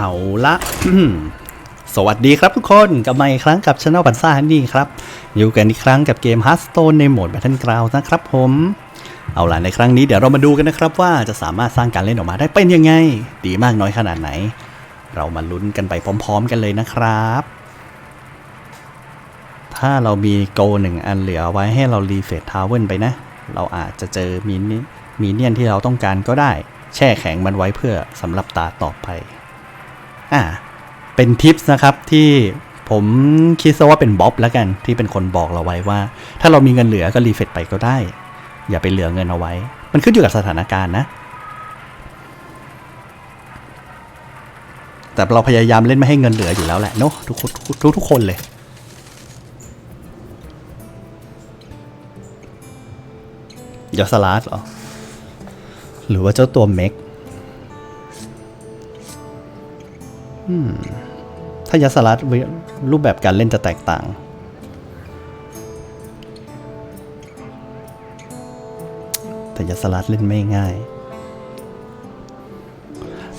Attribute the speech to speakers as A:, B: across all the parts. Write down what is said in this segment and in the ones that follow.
A: เอาละสวัสดีครับทุกคนกลับมาอีกครั้งกับช anel ปันซ่าฮันนี่ครับ อยู่กันอีกครั้งกับเกม Hearthstone ในโหมด Battleground นะครับผม เอาล่ะในครั้งนี้เดี๋ยวเรามาดูกันนะครับ ว่าจะสามารถสร้างการเล่นออกมาได้เป็นยังไง ดีมากน้อยขนาดไหน เรามาลุ้นกันไปพร้อม ๆ กันเลยนะครับ ถ้าเรามีโกหนึ่งอันเหลือไว้ให้เรารีเฟรชทาวเวลไปนะ เราอาจจะเจอมีมีเนียนที่เราต้องการก็ได้ แช่แข็งมันไว้เพื่อสำหรับตาต่อไป อ่าเป็นทิปส์นะครับที่ผมคิดซะว่าเป็นบ๊อบแล้วกันที่เป็นคนบอกเราไว้ว่า ถ้าเรามีเงินเหลือก็รีเฟรชไปก็ได้ อย่าไปเหลือเงินเอาไว้ มันขึ้นอยู่กับสถานการณ์นะ แต่เราพยายามเล่นไม่ให้เงินเหลืออยู่แล้วแหละเนาะทุกคนทุกทุกคนเลยยอสลาสเหรอหรือว่าเจ้าตัวเม็ก ถ้ายาสลัดรูปแบบการเล่นจะแตกต่าง แต่ยาสลัดเล่นไม่ง่าย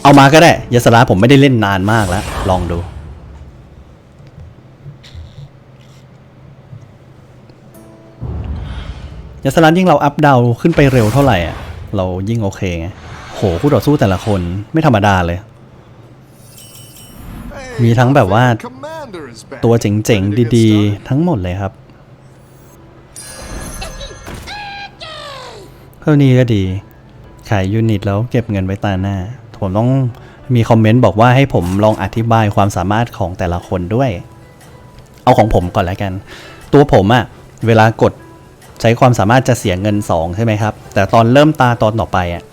A: เอามาก็ได้ยาสลัดผมไม่ได้เล่นนานมากแล้ว ลองดูยาสลัดยิ่งเราอัพดาวขึ้นไปเร็วเท่าไหร่อะเรายิ่งโอเคไงโหคู่ต่อสู้แต่ละคนไม่ธรรมดาเลย มีทั้งแบบว่าตัวเจ๋งๆ ดีๆ ทั้งหมดเลยครับเท่านี้ก็ดี ขายยูนิตแล้วเก็บเงินไว้ตาหน้า ผมต้องมีคอมเมนต์บอกว่าให้ผมลองอธิบายความสามารถของแต่ละคนด้วย เอาของผมก่อนแล้วกัน ตัวผมอะเวลากดใช้ความสามารถจะเสียเงิน 2 ใช่ไหมครับ แต่ตอนเริ่มตาตอนต่อไปอะ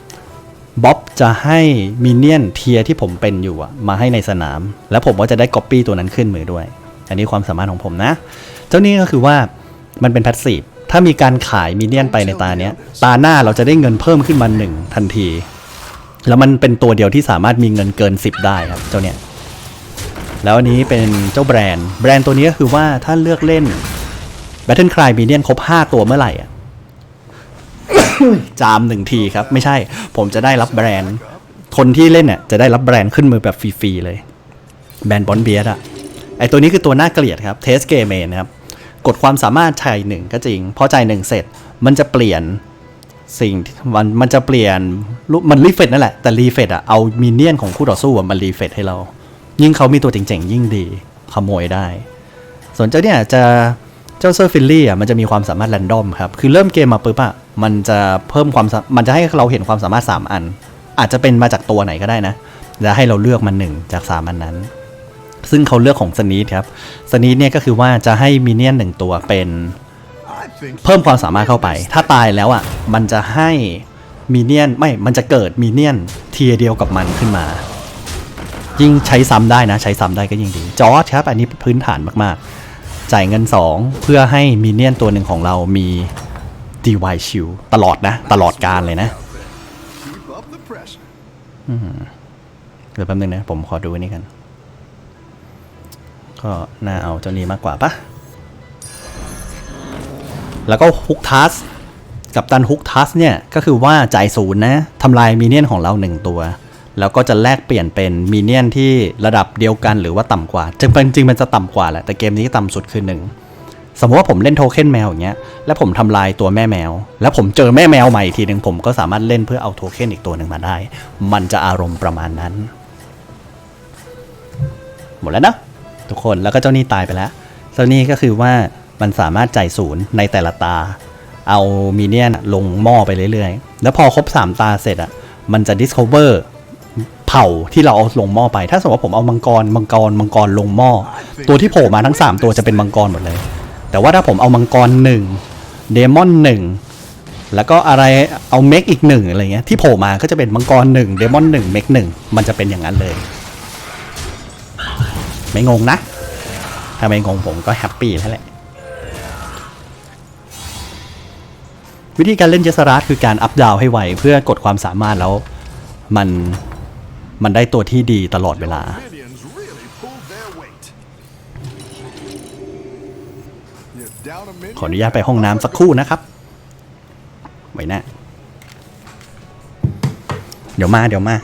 A: บ๊อบจะให้มินเนี่ยนเทียที่ผมเป็นอยู่มาให้ในสนาม แล้วผมก็จะได้ก๊อปปี้ตัวนั้นขึ้นมือด้วย อันนี้ความสามารถของผมนะ เจ้านี้ก็คือว่ามันเป็นแพสซีฟถ้ามีการขายมินเนี่ยนไปในตาเนี้ยตาหน้าเราจะได้เงินเพิ่มขึ้นมาหนึ่งทันที แล้วมันเป็นตัวเดียวที่สามารถมีเงินเกิน 10 ได้ครับเจ้าเนี้ยแล้วอันนี้เป็นเจ้าแบรนด์ แบรนด์ตัวนี้ก็คือว่าถ้าเลือกเล่น Battle Cry Minion ครบ 5 ตัวเมื่อไหร่อะ จามหนึ่งทีครับ ไม่ใช่ ผมจะได้รับแบรนด์ คนที่เล่นเนี่ยจะได้รับแบรนด์ขึ้นมือแบบฟรีๆเลย แบรนด์บอนเบียดอะไอตัวนี้คือตัวน่าเกลียดครับเทสเกเมนครับ กดความสามารถชัยหนึ่งก็จริง พอใจหนึ่งเสร็จมันจะเปลี่ยนสิ่งมันมันจะเปลี่ยนรูปมันรีเฟรชนั่นแหละ แต่รีเฟรชอะเอามินเนี่ยนของคู่ต่อสู้อะมันรีเฟรชให้เรา ยิ่งเขามีตัวเจ๋งๆ ยิ่งดีขโมยได้ ส่วนเจ้าเนี่ยจะ เจ้าเซอร์ฟิลลี่อะมันจะมีความสามารถแรนดอมครับ คือเริ่มเกมมาปุ๊บอะมันจะเพิ่มความมันจะให้เราเห็นความสามารถ 3 อัน อาจจะเป็นมาจากตัวไหนก็ได้นะแล้วให้เราเลือกมาหนึ่งจาก 3 อันนั้น ซึ่งเขาเลือกของสนีทครับสนีทเนี่ยก็คือว่าจะให้มินเนี่ยนหนึ่งตัวเป็นเพิ่มความสามารถเข้าไป ถ้าตายแล้วอะมันจะให้มินเนี่ยนไม่มันจะเกิดมินเนี่ยนเทียเดียวกับมันขึ้นมา ยิ่งใช้ซ้ำได้นะ ใช้ซ้ำได้ก็ยิ่งดี จอร์จครับ อันนี้พื้นฐานมากๆ จ่ายเงิน 2 เพื่อให้มีเนียนตัวหนึ่งของเรามี DY Shield ตลอดนะ ตลอดการเลยนะเดี๋ยวแป๊บนึงนะ ผมขอดูนนี้กัน ก็น่าเอาเจ้านี้มากกว่าปะแล้วก็ฮุกทัส กับตันฮุกทัสเนี่ย ก็คือว่าจ่ายศูนย์นะทำลายมีเนียนของเราหนึ่งตัว แล้วก็จะแลกเปลี่ยนเป็นมีเนียนที่ระดับเดียวกันหรือว่าต่ำกว่าจริงจริงมันจะต่ำกว่าแหละแต่เกมนี้ต่ำสุดคือหนึ่งสมมติว่าผมเล่นโทเค็นแมวอย่างเงี้ยแล้วผมทำลายตัวแม่แมว แล้วผมเจอแม่แมวใหม่อีกทีหนึ่งผมก็สามารถเล่นเพื่อเอาโทเค็นอีกตัวหนึ่งมาได้ มันจะอารมณ์ประมาณนั้น หมดแล้วนะทุกคนแล้วก็เจ้านี่ตายไปแล้วเจ้านี่ก็คือว่ามันสามารถจ่ายศูนย์ในแต่ละตา เอามีเนียนลงหม้อไปเรื่อยๆ แล้วพอครบ 3 ตาเสร็จอะมันจะ discover เผ่าที่เราเอาลงหม้อไป ถ้าสมมติว่าผมเอามังกรมังกรมังกรลงหม้อตัวที่โผล่มาทั้ง 3 ตัวจะเป็นมังกรหมดเลย แต่ว่าถ้าผมเอามังกรหนึ่งเดมอนหนึ่งแล้วก็อะไรเอาเมกอีกหนึ่งอะไรเงี้ยที่โผล่มาก็จะเป็นมังกรหนึ่งเดมอนหนึ่งเมกหนึ่งมันจะเป็นอย่างนั้นเลย ไม่งงนะ ถ้าไม่งงผมก็แฮปปี้แล้วแหละวิธีการเล่นเจสรัสคือการอัพดาวให้ไวเพื่อกดความสามารถแล้วมัน มันได้ตัวที่ดีตลอดเวลา
B: Minions really pulled their weight. You're down a minion.
A: ขออนุญาตไปห้องน้ำสักครู่นะครับ ไว้นะ เดี๋ยวมาเดี๋ยวมา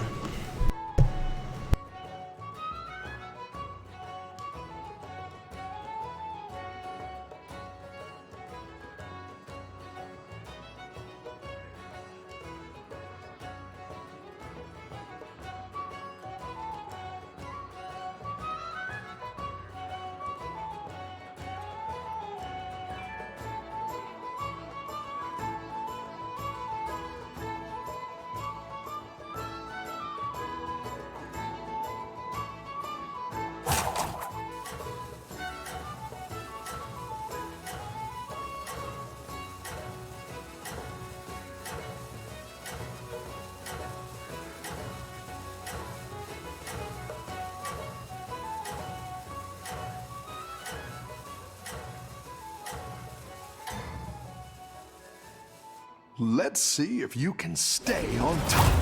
B: Let's see if you can stay on top.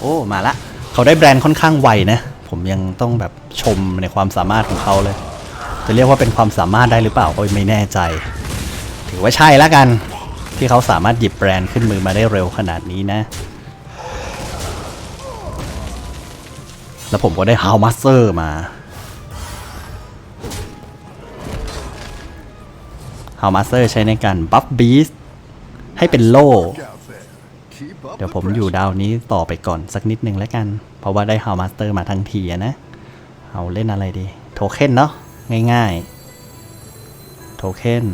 A: โอ้ มาละ เขาได้แบรนด์ค่อนข้างไวนะ ผมยังต้องแบบชมในความสามารถของเขาเลย จะเรียกว่าเป็นความสามารถได้หรือเปล่าก็ไม่แน่ใจ ถือว่าใช่แล้วกัน ที่เขาสามารถหยิบแบรนด์ขึ้นมือมาได้เร็วขนาดนี้นะ แล้วผมก็ได้ How Master มา How Master ใช้ในการบัฟบีสให้เป็นโล่ เดี๋ยวผมอยู่ดาวนี้ต่อไปก่อนสักนิดนึงแล้วกัน เพราะว่าได้ How Master มาทั้งทีนะ เอาเล่นอะไรดี โทเค็นเนาะง่ายๆ โทเค็น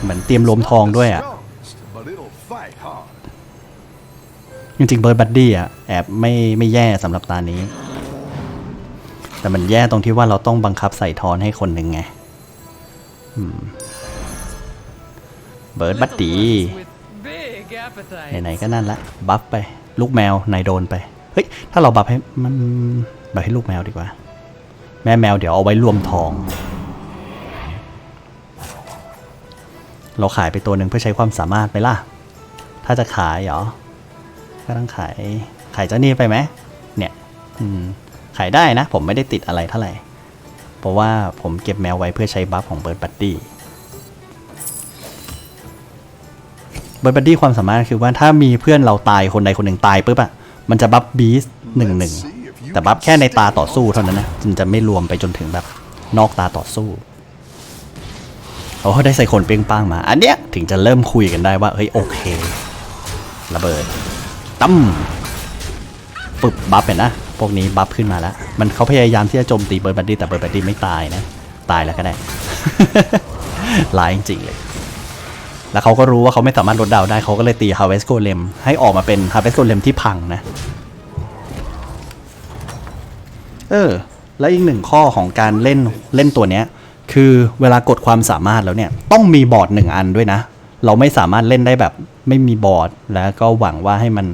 A: เหมือนเตรียมรวมทองด้วยอะ่ะจริงๆเบิร์ดบัดดี้อะแอบไม่ไม่แย่สำหรับตานี้ แต่มันแย่ตรงที่ว่าเราต้องบังคับใส่ทอนให้คนหนึ่งไง เบิร์ดบัดดี้ไหนๆก็นั่นละบัฟไปลูกแมวนายโดนไปเฮ้ยถ้าเราบัฟให้มันบัฟให้ลูกแมวดีกว่า แม่แมวเดี๋ยวเอาไว้รวมทอง เราขายไปตัวหนึ่งเพื่อใช้ความสามารถไหมล่ะ ถ้าจะขายเหรอก็ต้องขายขายเจ้านี่ไปไหมเนี่ยขายได้นะ ผมไม่ได้ติดอะไรเท่าไหร่เพราะว่าผมเก็บแมวไว้เพื่อใช้บัฟของเบิร์ดบัดดี้ เบิร์ดบัดดี้ความสามารถคือว่าถ้ามีเพื่อนเราตายคนใดคนหนึ่งตายปุ๊บอะมันจะบัฟบีสหนึ่งหนึ่งแต่บัฟแค่ในตาต่อสู้เท่านั้นนะมันจะไม่รวมไปจนถึงแบบนอกตาต่อสู้โอ้ได้ใส่คนเปรี้ยงป้างมา อันเนี้ยถึงจะเริ่มคุยกันได้ว่าเฮ้ยโอเคระเบิดตั้มปึบบัฟเห็นนะพวกนี้บัฟขึ้นมาแล้ว มันเขาพยายามที่จะโจมตีเบิร์ดบัดดี้แต่เบิร์ดบัดดี้ไม่ตายนะ ตายแล้วก็ได้ร้ายจริงๆเลย แล้วเขาก็รู้ว่าเขาไม่สามารถลดดาวได้เขาก็เลยตี Harvest Golem ให้ออกมาเป็น Harvest Golem ที่พังนะ เออ แล้วอีกหนึ่งข้อของการเล่นเล่นตัวเนี้ย คือเวลากดความสามารถแล้วเนี่ย ต้องมีบอร์ดหนึ่งอันด้วยนะ เราไม่สามารถเล่นได้แบบไม่มีบอร์ด แล้วก็หวังว่าให้มัน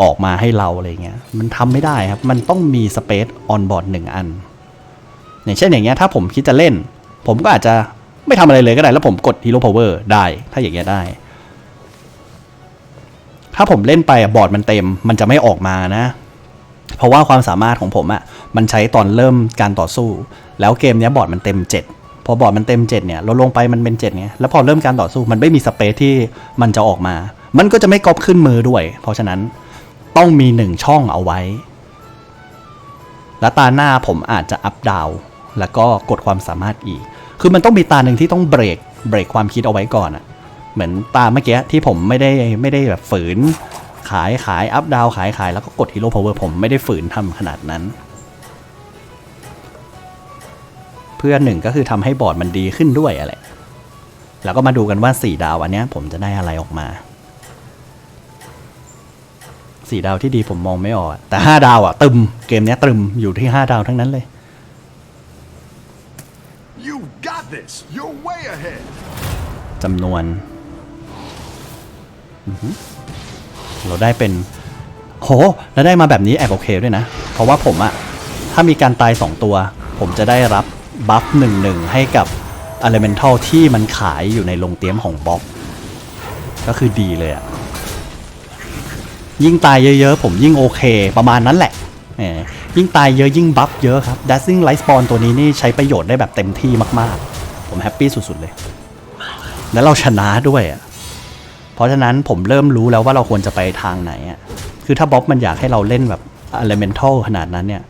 A: ออกมาให้เราอะไรเงี้ย มันทำไม่ได้ครับ มันต้องมีสเปซออนบอร์ดหนึ่งอัน อย่างเช่นอย่างเงี้ยถ้าผมคิดจะเล่น ผมก็อาจจะ ไม่ทำอะไรเลยก็ได้ แล้วผมกด Hero Power ได้ถ้าอย่างเงี้ยได้ ถ้าผมเล่นไปอะบอร์ดมันเต็ม มันจะไม่ออกมานะ เพราะว่าความสามารถของผมอะ่ะมันใช้ตอนเริ่มการต่อสู้ แล้วเกมเนี้ยบอร์ดมันเต็ม 7 พอบอร์ดมันเต็ม 7 เนี่ย เราลงไปมันเป็น7ไงแล้วพอเริ่มการต่อสู้มันไม่มีสเปซที่มันจะออกมา มันก็จะไม่ก๊อปขึ้นมือด้วย เพราะฉะนั้นต้องมีหนึ่งช่องเอาไว้ แล้วตาหน้าผมอาจจะอัพดาวแล้วก็กดความสามารถอีก คือมันต้องมีตาหนึ่งที่ต้องเบรกเบรกความคิดเอาไว้ก่อนอะเหมือนตาเมื่อกี้ที่ผมไม่ได้ไม่ได้แบบฝืน ขายขายอัพดาวขายขายแล้วก็กดฮีโร่พาวเวอร์ผมไม่ได้ฝืนทำขนาดนั้น เพื่อหนึ่งก็คือทำให้บอร์ดมันดีขึ้นด้วยอะไรแล้วก็มาดูกันว่าสี่ดาวอันเนี้ยผมจะได้อะไรออกมาสี่ดาวที่ดีผมมองไม่ออก แต่ห้าดาวอะตึมเกมเนี้ยตึมอยู่ที่ห้าดาวทั้งนั้นเลย
B: You got this. You're way ahead.
A: จำนวน เราได้เป็น โห แล้วได้มาแบบนี้แอบโอเคด้วยนะ เพราะว่าผมอะถ้ามีการตาย 2 ตัว ผมจะได้รับบัฟหนึ่งหนึ่งให้กับ Elemental ที่มันขายอยู่ในโรงเตรียมของบ๊อบ ก็คือดีเลยอะยิ่งตายเยอะๆ ผมยิ่งโอเค ประมาณนั้นแหละ ยิ่งตายเยอะยิ่งบัฟเยอะครับ Dancing Light Spawn ตัวนี้นี่ใช้ประโยชน์ได้แบบเต็มที่มากๆ ผมแฮปปี้สุดๆเลย แล้วเราชนะด้วยอะเพราะฉะนั้นผมเริ่มรู้แล้วว่าเราควรจะไปทางไหนอะคือถ้าบ๊อบมันอยากให้เราเล่นแบบ elemental ขนาดนั้นเนี่ย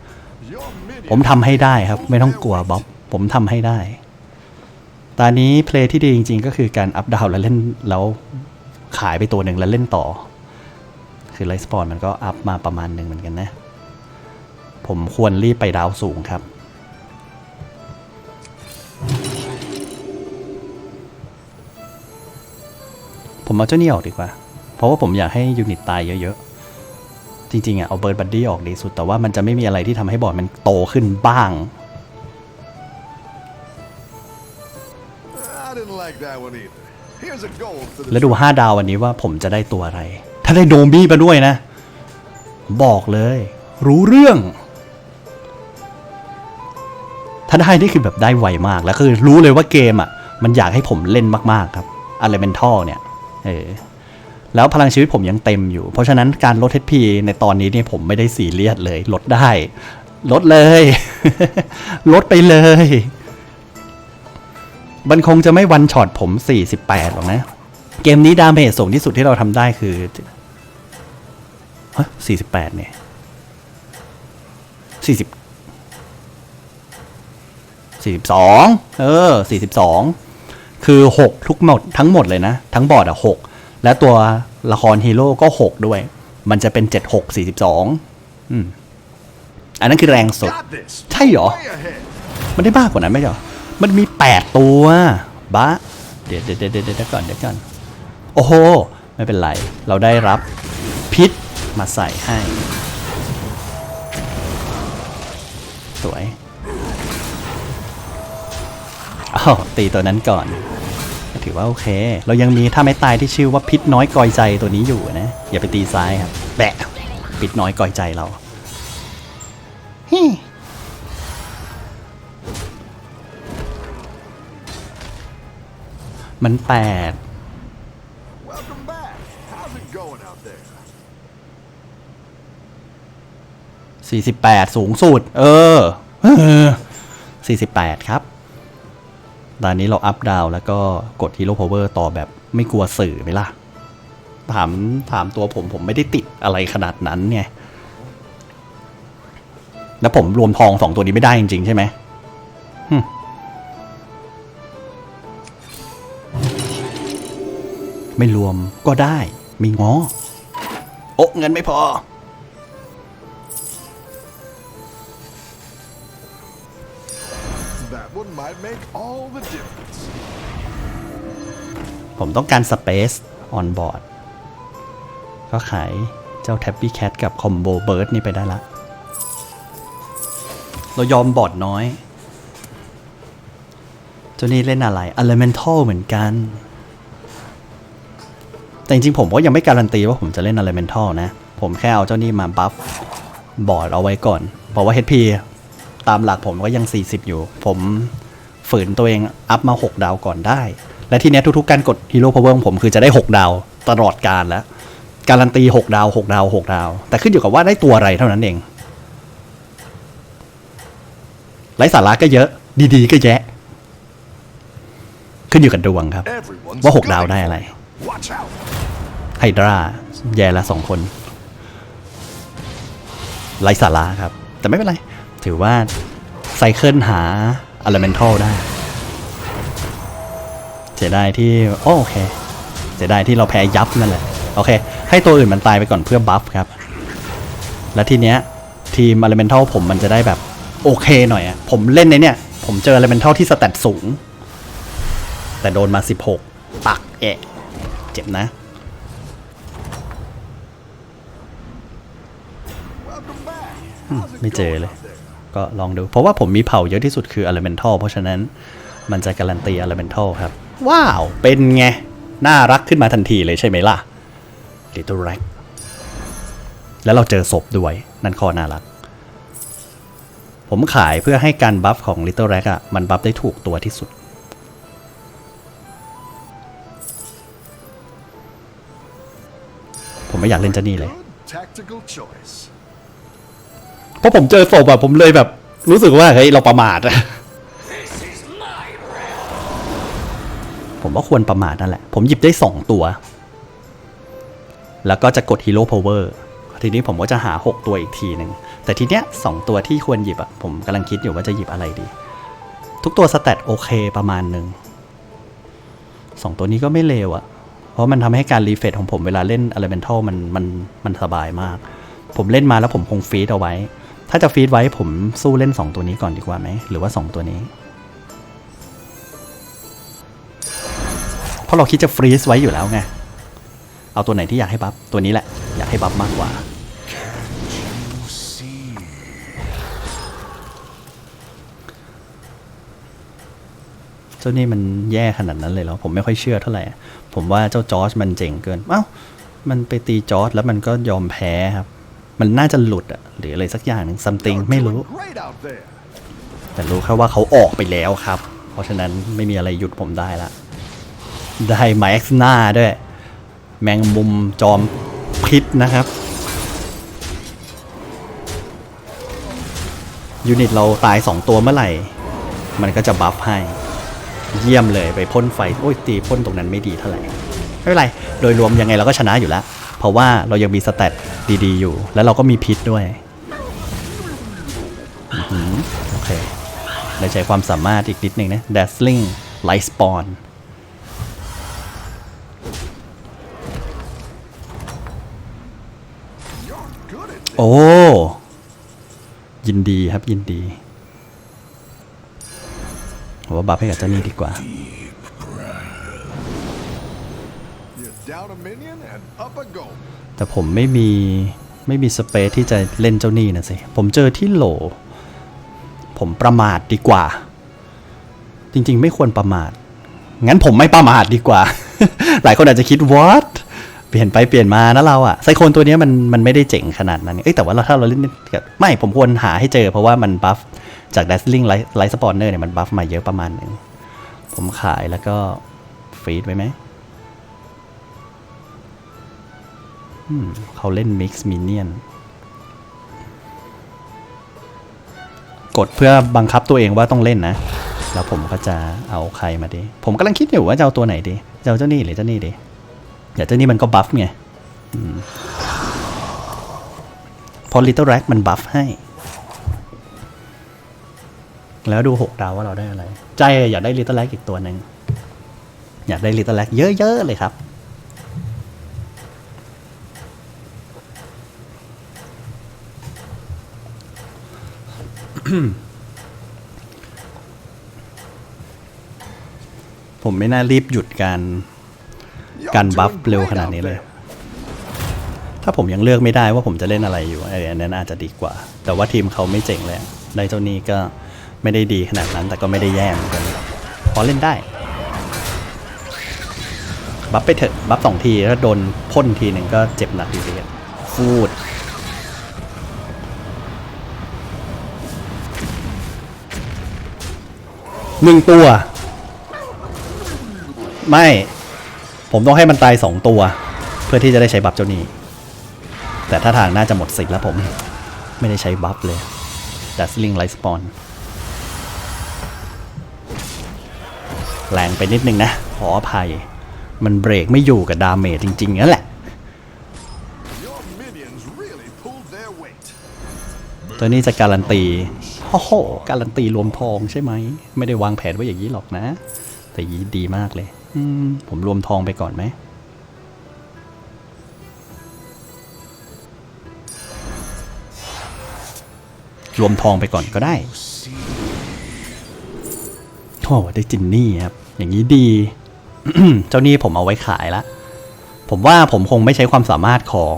A: ผมทำให้ได้ครับ ไม่ต้องกลัวบ๊อบ ผมทำให้ได้ ตอนนี้เพลย์ที่ดีจริงๆ ก็คือการอัพดาวแล้วเล่นแล้วขายไปตัวหนึ่งแล้วเล่นต่อ คือไลฟ์สปอนมันก็อัพมาประมาณหนึ่งเหมือนกันนะ ผมควรรีบไปดาวสูงครับ ผมเอาเจ้านี่ออกดีกว่า เพราะว่าผมอยากให้ยูนิตตายเยอะๆ จริงๆอะเอาเบิร์ดบัดดี้ออกดีสุด แต่ว่ามันจะไม่มีอะไรที่ทำให้บอร์ดมันโตขึ้นบ้าง
B: I didn't like that one either. Here's a gold for the
A: แล้วดู 5 ดาววันนี้ว่าผมจะได้ตัวอะไร ถ้าได้โดมี่มาด้วยนะ บอกเลย รู้เรื่อง ถ้าได้นี่คือแบบได้ไวมาก แล้วคือรู้เลยว่าเกมอะ มันอยากให้ผมเล่นมากๆครับ elemental เนี่ย เออ แล้วพลังชีวิตผมยังเต็มอยู่ เพราะฉะนั้นการลด HP ในตอนนี้เนี่ยผมไม่ได้สีเลียดเลย ลดได้ ลดเลย ลดไปเลย มันคงจะไม่วันช็อตผม 48 หรอกนะ เกมนี้ดาเมจสูงที่สุดที่เราทำได้คือ48เนี่ย40 42 เออ 42 คือ 6 ทุกหมดทั้งหมดเลยนะ ทั้งบอร์ดอะ6 และตัวละครฮีโร่ก็ 6 ด้วย มันจะเป็น 76 42 อืม อันนั้นคือแรงสุด
B: Got this.
A: Hey,
B: You're
A: y'all.
B: way ahead.
A: มันได้มากกว่านั้นไหมเหรอ มันมี 8 ตัวบ้าเดี๋ยวเดี๋ยวเดี๋ยวเดี๋ยวก่อนเดี๋ยวก่อนโอ้โห ไม่เป็นไร เราได้รับพิษมาใส่ให้ สวย อ้าวตีตัวนั้นก่อนก็ถือว่าโอเค เรายังมีท่าไม้ตายที่ชื่อว่าพิษน้อยกอยใจตัวนี้อยู่นะ อย่าไปตีซ้ายครับ แบะพิษน้อยกอยใจเราฮิมันแปด
B: Welcome back. How's it going out there?
A: 48สูงสุด เออเออ48ครับ ตอนนี้เราอัพดาวแล้วก็กด Hero Power ต่อแบบไม่กลัวสื่อไหมล่ะ ถามถามตัวผมผมไม่ได้ติดอะไรขนาดนั้นไงแล้วผมรวมทองสองตัวนี้ไม่ได้จริง ๆ ใช่ไหมไม่รวมก็ได้มีง้อโอะเงินไม่พอ ผมต้องการ Space on board ก็ขายเจ้า Tabby Cat กับ Combo Bird นี่ไปได้ละ เรายอมบอร์ดน้อยเจ้านี่เล่นอะไร Elemental เหมือนกัน แต่จริงๆผมก็ยังไม่การันตีว่าผมจะเล่น Elemental นะ ผมแค่เอาเจ้านี่มาบัฟบอร์ดเอาไว้ก่อน เพราะว่า HP ตามหลักผมก็ยัง 40 อยู่ ผม ฝืนตัวเองอัพมา 6 ดาวก่อนได้ และทีเนี้ยทุกๆการกด Hero Power ของผมคือจะได้ 6 ดาวตลอดการแล้ว การันตี 6 ดาว 6 ดาว 6 ดาว แต่ขึ้นอยู่กับว่าได้ตัวอะไรเท่านั้นเองไร้สาระก็เยอะ ดีๆ ก็แยะ ขึ้นอยู่กับดวงครับ
B: Everyone's
A: ว่า 6 ดาว
B: gunning
A: ได้
B: for
A: อะไร
B: you. Watch out.
A: ไฮดราแย่ละสองคน ไร้สาระครับ แต่ไม่เป็นไร ถือว่าไซเคิลหา Elemental ได้เสียดายที่โอเคเสียดายที่เราแพ้ยับนั่นแหละโอเค ให้ตัวอื่นมันตายไปก่อนเพื่อบัฟครับ และทีเนี้ยทีม Elemental ผมมันจะได้แบบโอเคหน่อยอะผมเล่นในเนี่ยผมเจอ Elemental ที่สแตทสูง แต่โดนมา 16 ปักเอะเจ็บนะไม่เจอเลย ก็ลองดู เพราะว่าผมมีเผ่าเยอะที่สุดคือ Elemental เพราะฉะนั้นมันจะการันตี Elemental ครับ ว้าว เป็นไง น่ารักขึ้นมาทันทีเลยใช่ไหมล่ะ Little Rack แล้วเราเจอศพด้วย นั่นข้อน่ารัก ผมขายเพื่อให้การบัฟของ Little Rack อะมันบัฟได้ถูกตัวที่สุด ผมไม่อยากเล่นเจ้านี่เลย
B: tactical choice.
A: เพราะผมเจอศพอะผมเลยแบบ รู้สึกว่าเฮ้ยเราประมาทอะผมว่าควรประมาทนั่นแหละ ผมหยิบได้สองตัว แล้วก็จะกด Hero Power ทีนี้ผมก็จะหา 6 ตัวอีกทีหนึ่งแต่ทีเนี้ยสองตัวที่ควรหยิบอะผมกำลังคิดอยู่ว่าจะหยิบอะไรดี ทุกตัวสแตทโอเคประมาณหนึ่งสองตัวนี้ก็ไม่เลวอะเพราะมันทำให้การรีเฟรชของผมเวลาเล่น Elemental มันมันมันสบายมาก ผมเล่นมาแล้วผมคงฟีดเอาไว้ ถ้าจะฟีดไว้ผมสู้เล่น 2 ตัวนี้ก่อนดีกว่าไหม หรือว่า 2 ตัวนี้ เพราะเราคิดจะฟรีซไว้อยู่แล้วไง เอาตัวไหนที่อยากให้บัฟตัวนี้แหละ อยากให้บัฟมากกว่า เจ้านี่มันแย่ขนาดนั้นเลยเหรอ ผมไม่ค่อยเชื่อเท่าไหร่ ผมว่าเจ้าจอร์จมันเจ๋งเกิน เอ้า มันไปตีจอร์จแล้วมันก็ยอมแพ้ครับ มันน่าจะหลุดอะหรืออะไรสักอย่างหนึ่งซัมติงไม่รู้ แต่รู้แค่ว่าเขาออกไปแล้วครับ เพราะฉะนั้นไม่มีอะไรหยุดผมได้ละ ได้ไมเอ็กซ์หน้าด้วย แมงมุมจอมพิษนะครับยูนิตเราตาย 2 ตัวเมื่อไหร่ มันก็จะบัฟให้ เยี่ยมเลยไปพ่นไฟ โอ้ยตีพ่นตรงนั้นไม่ดีเท่าไหร่ ไม่เป็นไร โดยรวมยังไงเราก็ชนะอยู่แล้ว ราะว่าเรายังมีสเตตดีๆ อยู่ แล้วเราก็มีพิษด้วยอโอเคได้ใช้ความสามารถอีกนิดหนึ่งนะ Dazzling Light Spawn โอ้ ยินดีครับยินดีผมว่าบัฟให้กับเจ้านี่ดีกว่า แต่ผมไม่มีไม่มีสเปซที่จะเล่นเจ้าหนี้นะสิ ผมเจอที่โหล ผมประมาทดีกว่า จริงๆ ไม่ควรประมาท งั้นผมไม่ประมาทดีกว่า หลายคนอาจจะคิด what เปลี่ยนไปเปลี่ยนมานะเราอะไซโคนตัวนี้มันมันไม่ได้เจ๋งขนาดนั้น เอ้ยแต่ว่าเราถ้าเราเล่นกับไม่ผมควรหาให้เจอ เพราะว่ามันบัฟจาก Dazzling Light Light Spawner เนี่ยมันบัฟมาเยอะประมาณหนึ่ง ผมขายแล้วก็ฟีดไว้ไหม เขาเล่น Mix Minion กดเพื่อบังคับตัวเองว่าต้องเล่นนะ แล้วผมก็จะเอาใครมาดี ผมกำลังคิดอยู่ว่าจะเอาตัวไหนดีจะเอาเจ้านี่หรือเจ้านี่ดีเดี๋ยวเจ้านี่มันก็บัฟไงอืมพอ Little Rack มันบัฟให้ แล้วดู 6 ดาวว่าเราได้อะไร ใจอยากได้ Little Rack อีกตัวหนึ่งอยากได้ Little Rack เยอะ ๆ เลยครับ ผมไม่น่ารีบหยุดการการบัฟเร็วขนาดนี้เลย ถ้าผมยังเลือกไม่ได้ว่าผมจะเล่นอะไรอยู่เอออันนั้นอาจจะดีกว่า แต่ว่าทีมเขาไม่เจ๋งเลยได้เจ้านี้ก็ไม่ได้ดีขนาดนั้นแต่ก็ไม่ได้แย่เหมือนกันพอเล่นได้ บัฟไปเถอะ บัฟสองที แล้วโดนพ่นทีหนึ่งก็เจ็บหนักดีอะฟูด หนึ่งตัว ไม่ ผมต้องให้มันตายสองตัว เพื่อที่จะได้ใช้บัฟเจ้านี้ แต่ถ้าทางน่าจะหมดสิทธิ์แล้วผม ไม่ได้ใช้บัฟเลยดัสลิงไลสปอนแรงไปนิดนึงนะ ขออภัย มันเบรกไม่อยู่กับดาเมจจริงๆนั่นแหละ ตัวนี้จะการันตี อ้โหการันตีรวมทองใช่ไหม ไม่ได้วางแผนไว้อย่างนี้หรอกนะ แต่ยีดีมากเลยอืมผมรวมทองไปก่อนไหมรวมทองไปก่อนก็ได้โอ้ได้จินนี่ครับ อย่างนี้ดี เจ้านี่ผมเอาไว้ขายละ ผมว่าผมคงไม่ใช้ความสามารถของ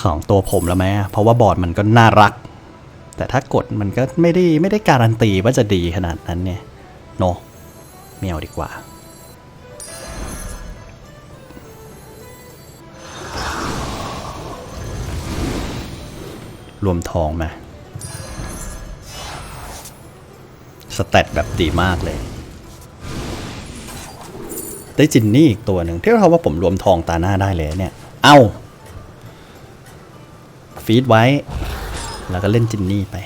A: ของตัวผมแล้วไหมเพราะว่าบอร์ดมันก็น่ารัก แต่ถ้ากดมันก็ไม่ได้ไม่ได้การันตีว่าจะดีขนาดนั้นเนี่ยโนไม่เอาดีกว่า รวมทองมาสแตทแบบดีมากเลย ได้จินนี่อีกตัวหนึ่งที่เราว่าผมรวมทองตาหน้าได้เลยเนี่ย เอ้าฟีดไว้ แล้วก็เล่นจินนี่ไป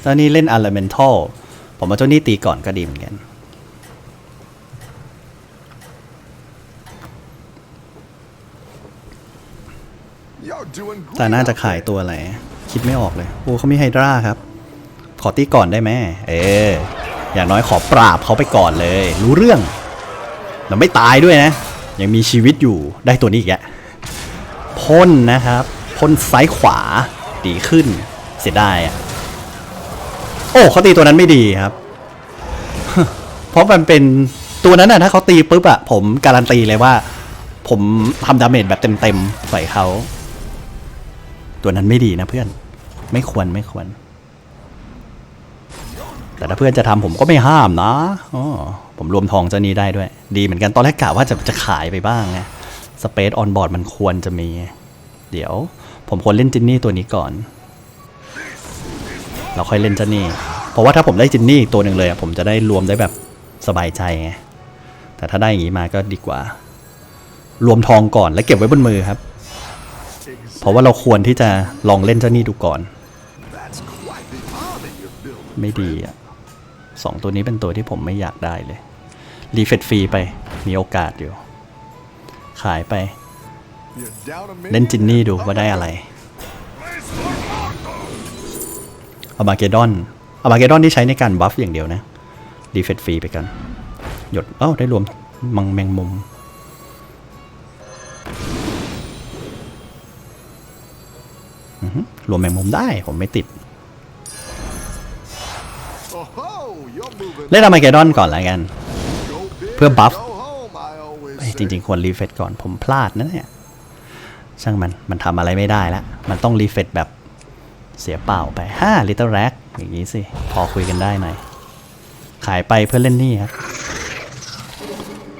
A: เจ้านี่เล่น Elemental ผมว่าเจ้านี่ตีก่อนก็ดีเหมือนกัน แต่น่าจะขายตัวอะไร คิดไม่ออกเลย โอ้เขามีไฮดราครับ ขอตีก่อนได้ไหม เออ อย่างน้อยขอปราบเขาไปก่อนเลย รู้เรื่อง แล้วไม่ตายด้วยนะ ยังมีชีวิตอยู่ได้ตัวนี้อีกอะ พ่นนะครับพ่นซ้ายขวาดีขึ้น เสียดายอะโอ้เขาตีตัวนั้นไม่ดีครับ เพราะมันเป็นตัวนั้นน่ะถ้าเขาตีปุ๊บอะผมการันตีเลยว่า ผมทำดาเมจแบบเต็มๆใส่เขาตัวนั้นไม่ดีนะเพื่อนไม่ควรไม่ควร แต่ถ้าเพื่อนจะทำผมก็ไม่ห้ามนะอ๋อผมรวมทองเจ้านี้ได้ด้วย ดีเหมือนกันตอนแรกกะว่าจะจะขายไปบ้างไงสเปซออนบอร์ดมันควรจะมี เดี๋ยว ผมควรเล่นจินนี่ตัวนี้ก่อน เราค่อยเล่นจ้านี่ เพราะว่าถ้าผมได้จินนี่อีกตัวหนึ่งเลยอะผมจะได้รวมได้แบบสบายใจไง แต่ถ้าได้อย่างนี้มาก็ดีกว่า รวมทองก่อนแล้วเก็บไว้บนมือครับ เพราะว่าเราควรที่จะลองเล่นเจ้านี่ดูก่อน ไม่ดีอะสองตัวนี้เป็นตัวที่ผมไม่อยากได้เลย รีเฟตฟรีไป มีโอกาสอยู่ ขายไป เล่นจินนี่ดูว่าได้อะไรอามาเกดอนอามาเกดอนที่ใช้ในการบัฟอย่างเดียวนะรีเฟตฟรีไปกัน หยดเอ้าได้รวมมังแมงมุม รวมแมงมุมได้ผมไม่ติด เล่นอามาเกดอนก่อนล้วกัน เพื่อ
B: or
A: buff
B: go home, I always
A: เอ้ยจริง ๆ ควรรีเฟตก่อนผมพลาดนะเนี่ย ช่างมัน มันทำอะไรไม่ได้แล้ว มันต้องรีเฟตแบบเสียเปล่าไปห้าลิตรแร็กอย่างนี้สิ พอคุยกันได้หน่อย ขายไปเพื่อเล่นนี่ครับ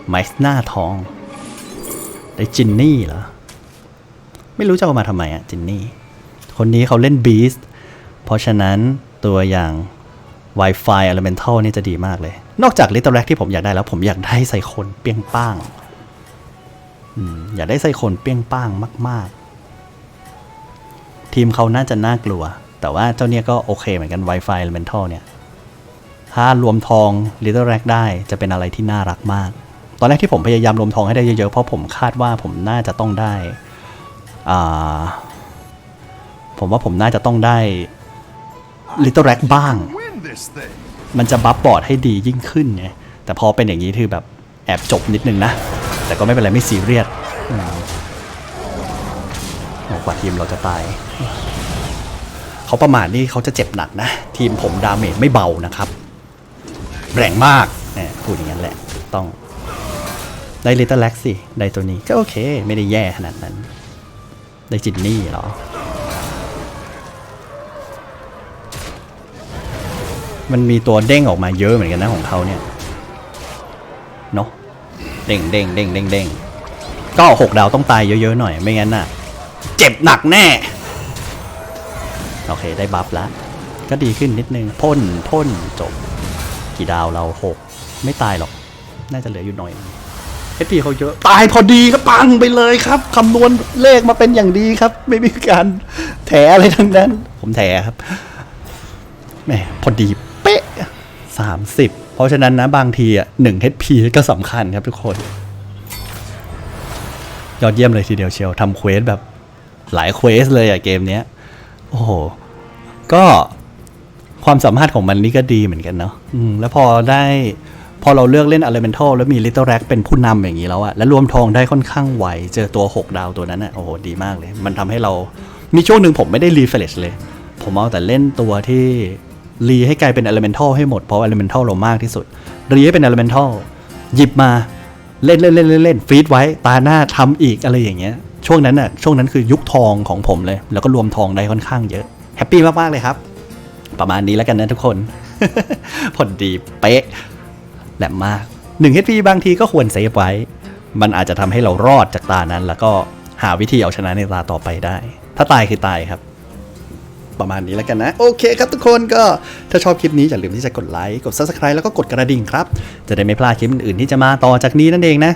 A: ไมส์หน้าทอง ได้จินนี่เหรอ ไม่รู้จะเอามาทำไมอะจินนี่ คนนี้เขาเล่นบีสเพราะฉะนั้นตัวอย่าง Wi-Fi Elemental นี่จะดีมากเลย นอกจาก Little Rack ที่ผมอยากได้แล้ว ผมอยากได้ไซโคนเปียงป้าง อืมอยาได้ไซโคนเปี้ยงป้างมาก ๆ ทีมเขาน่าจะน่ากลัว แต่ว่าเจ้าเนี่ยก็โอเคเหมือนกัน Wi-Fi Elemental เนี่ย ถ้ารวมทอง Little Rack ได้จะเป็นอะไรที่น่ารักมาก ตอนแรกที่ผมพยายามรวมทองให้ได้เยอะ ๆ เพราะผมคาดว่าผมน่าจะต้องได้ ผมว่าผมน่าจะต้องได้ Little Rack บ้าง มันจะบัฟบอร์ดให้ดียิ่งขึ้นไงแต่พอเป็นอย่างนี้คือแบบแอบจบนิดนึงนะ แต่ก็ไม่เป็นไรไม่ซีเรียสโอ้กว่าทีมเราจะตาย เขาประมาทนี่เขาจะเจ็บหนักนะ ทีมผมดาเมจไม่เบานะครับ แรงมากเนี่ยพูดอย่างนั้นแหละถูกต้องได้ลิตเติ้ลแล็กสิได้ตัวนี้ก็โอเค ไม่ได้แย่ขนาดนั้น ได้จินนี่เหรอ มันมีตัวเด้งออกมาเยอะเหมือนกันนะของเขาเนี่ย เนอะ เด้งเด้งเด้งเด้งเด้งก็หกดาวต้องตายเยอะๆหน่อยไม่งั้นน่ะ เจ็บหนักแน่ โอเคได้บัฟแล้วก็ดีขึ้นนิดนึงพ่นพ่นจบ กี่ดาวเราหกไม่ตายหรอก น่าจะเหลืออยู่หน่อยเอพีเขาเยอะ ตายพอดีก็ปังไปเลยครับคำนวณเลขมาเป็นอย่างดีครับ ไม่มีการแถอะไรทั้งนั้น ผมแถครับแหมพอดีเป๊ะสามสิบ เพราะฉะนั้นนะบางทีอะหนึ่ง HP ก็สำคัญครับทุกคน ยอดเยี่ยมเลยทีเดียวเชียวทำเควสแบบหลายเควสเลยอะเกมเนี้ย โอ้โห ก็ความสามารถของมันนี่ก็ดีเหมือนกันเนาะอืมแล้วพอได้พอเราเลือกเล่น Elemental แล้วมี Little Rack เป็นผู้นำอย่างนี้แล้วอะแล้วรวมทองได้ค่อนข้างไว เจอตัว 6 ดาวตัวนั้นอะโอ้โห ดีมากเลย มันทำให้เรา มีช่วงหนึ่งผมไม่ได้รีเฟรชเลย ผมเอาแต่เล่นตัวที่ รีให้กลายเป็น Elemental ให้หมด เพราะ Elemental เรามากที่สุด รีให้เป็น Elemental หยิบมาเล่นเล่นเล่นเล่นเล่นฟีดไว้ตาหน้าทำอีกอะไรอย่างเงี้ย ช่วงนั้นน่ะช่วงนั้นคือยุคทองของผมเลย แล้วก็รวมทองได้ค่อนข้างเยอะแฮปปี้มากๆเลยครับ ประมาณนี้แล้วกันนะทุกคนพอดีเป๊ะแหลมมาก1 HP บางทีก็ควรเซฟไว้ มันอาจจะทำให้เรารอดจากตานั้น แล้วก็หาวิธีเอาชนะในตาต่อไปได้ ถ้าตายคือตายครับ ประมาณนี้แล้วกันนะ โอเคครับทุกคนก็ถ้าชอบคลิปนี้อย่าลืมที่จะกดไลค์กด Subscribe แล้วก็กดกระดิ่งครับ จะได้ไม่พลาดคลิปอื่นๆที่จะมาต่อจากนี้นั่นเองนะ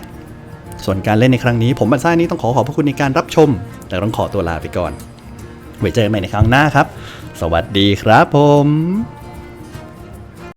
A: ส่วนการเล่นในครั้งนี้ ผมบันซ่านี้ต้องขอขอบพระคุณในการรับชม แต่ต้องขอตัวลาไปก่อนไว้เจอกันใหม่ในครั้งหน้าครับ สวัสดีครับผม